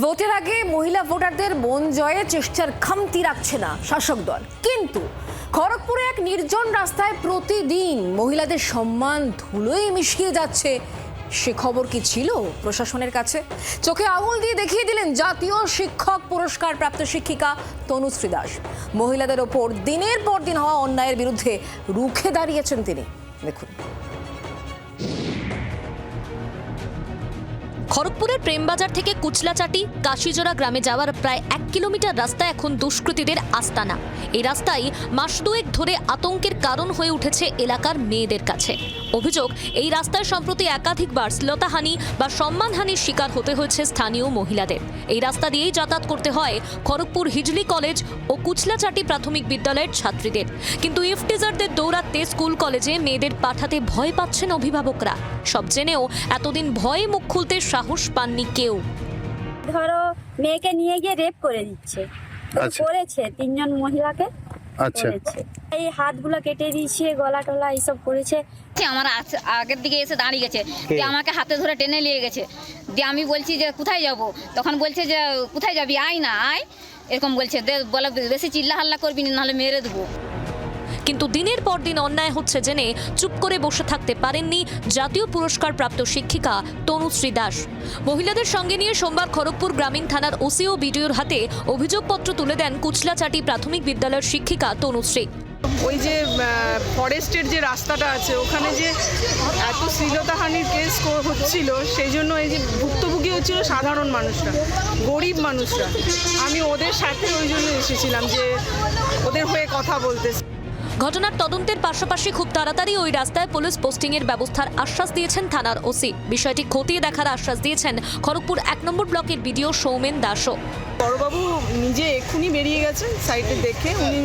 ভোটের আগে মহিলা ভোটারদের মন জয়ে চেষ্টার খামতি রাখছে না শাসক দল। কিন্তু খড়গপুরে এক নির্জন রাস্তায় প্রতিদিন মহিলাদের সম্মান ধুলোয় মিশিয়ে যাচ্ছে। সে খবর কি ছিল প্রশাসনের কাছে? চোখে আঙুল দিয়ে দেখিয়ে দিলেন জাতীয় শিক্ষক পুরস্কার প্রাপ্ত শিক্ষিকা তনুশ্রী দাস। মহিলাদের ওপর দিনের পর দিন হওয়া অন্যায়ের বিরুদ্ধে রুখে দাঁড়িয়েছেন তিনি। দেখুন। খড়গপুরের প্রেমবাজার থেকে কুচলাচাটি কাশিজোড়া গ্রামে যাওয়ার প্রায় এক কিলোমিটার রাস্তা এখন দুষ্কৃতীদের আস্তানা। এই রাস্তায় মাস দুয়েক ধরে আতঙ্কের কারণ হয়ে উঠেছে এলাকার মেয়েদের কাছে। অভিযোগ এই রাস্তায় সম্প্রতি একাধিকবার শ্লতাহানি বা সম্মানহানির শিকার হতে হয়েছে স্থানীয় মহিলাদের। এই রাস্তা দিয়েই যাতায়াত করতে হয় খড়গপুর হিজলি কলেজ ও কুচলাচাটি প্রাথমিক বিদ্যালয়ের ছাত্রীদের। কিন্তু ইফটিজারদের দৌড়াতে স্কুল কলেজে মেয়েদের পাঠাতে ভয় পাচ্ছেন অভিভাবকরা। সব জেনেও এতদিন ভয়ে মুখ খুলতে সাহস পাননি কেউ। ধরো মেয়েকে নিয়ে গিয়ে রেপ করে দিচ্ছে। আচ্ছা। করেছে তিনজন মহিলাকে। আচ্ছা। এই হাতগুলো কেটে দিয়েছে গলা টলা এইসব করেছে। সে আমার আগের দিকে এসে দাঁড়িয়ে গেছে দিয়ে আমাকে হাতে ধরে টেনে নিয়ে গেছে। দিয়ে আমি বলছি যে কোথায় যাব? তখন বলছে যে কোথায় যাবি? আয় না আয়। এরকম বলছে। দে- বলে বেশি চিল্লা হাল্লা করবি না নাহলে মেরে দেবো। কিন্তু দিনের পর দিন অন্যায় হচ্ছে জেনে চুপ করে বসে থাকতে পারেননি জাতীয় পুরস্কার প্রাপ্ত শিক্ষিকা তনুশ্রী দাস মহিলাদের সঙ্গে নিয়ে সোমবার খড়গপুর গ্রামীণ থানার ওসি ও বিডিওর হাতে অভিযোগপত্র তুলে দেন কুচলাচাটি প্রাথমিক বিদ্যালয়ের শিক্ষিকা তনুশ্রী ওই যে ফরেস্টের যে রাস্তাটা আছে, ওখানে যে এত শ্লীলতাহানির কেস হচ্ছিল, সেই জন্য এই যে ভুক্তভোগী হচ্ছিল সাধারণ মানুষরা, গরিব মানুষরা। আমি ওদের সাথে ওই জন্য এসেছিলাম যে ওদের হয়ে কথা বলতে ঘটনার তদন্তের পাশাপাশি খুব তাড়াতাড়ি ওই রাস্তায় পুলিশ পোস্টিংয়ের ব্যবস্থার আশ্বাস দিয়েছেন থানার ওসি। বিষয়টি খতিয়ে দেখার আশ্বাস দিয়েছেন খড়গপুর এক নম্বর ব্লকের বিডিও সৌমেন দাসও। বড়বাবু নিজে এক্ষুনি বেরিয়ে গেছেন সাইটে দেখে উনি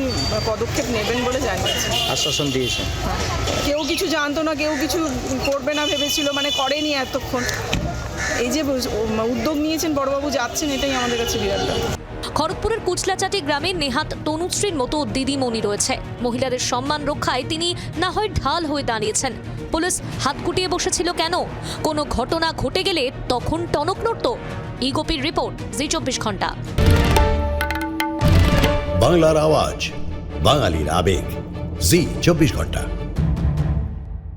পদক্ষেপ নেবেন বলে জানিয়েছেন। আশ্বাসন দিয়েছেন। কেউ কিছু জানতো না কেউ কিছু করবে না ভেবেছিল মানে করেনি এতক্ষণ। এই যে উদ্যোগ নিয়েছেন বড়বাবু যাচ্ছেন এটাই আমাদের কাছে বিরাট খড়গপুরের কুচলাচাটি গ্রামে নেহাত তনুশ্রীর মতো দিদিমণি রয়েছে। মহিলাদের সম্মান রক্ষায় তিনি না হয় ঢাল হয়ে দাঁড়িয়েছেন। পুলিশ হাত কুটিয়ে বসেছিল কেন? কোনো ঘটনা ঘটে গেলে তখন টনক নড়ত। ইগোপির রিপোর্ট, জি চব্বিশ ঘণ্টা। বাংলার আওয়াজ, বাঙালির আবেগ, জি চব্বিশ ঘণ্টা।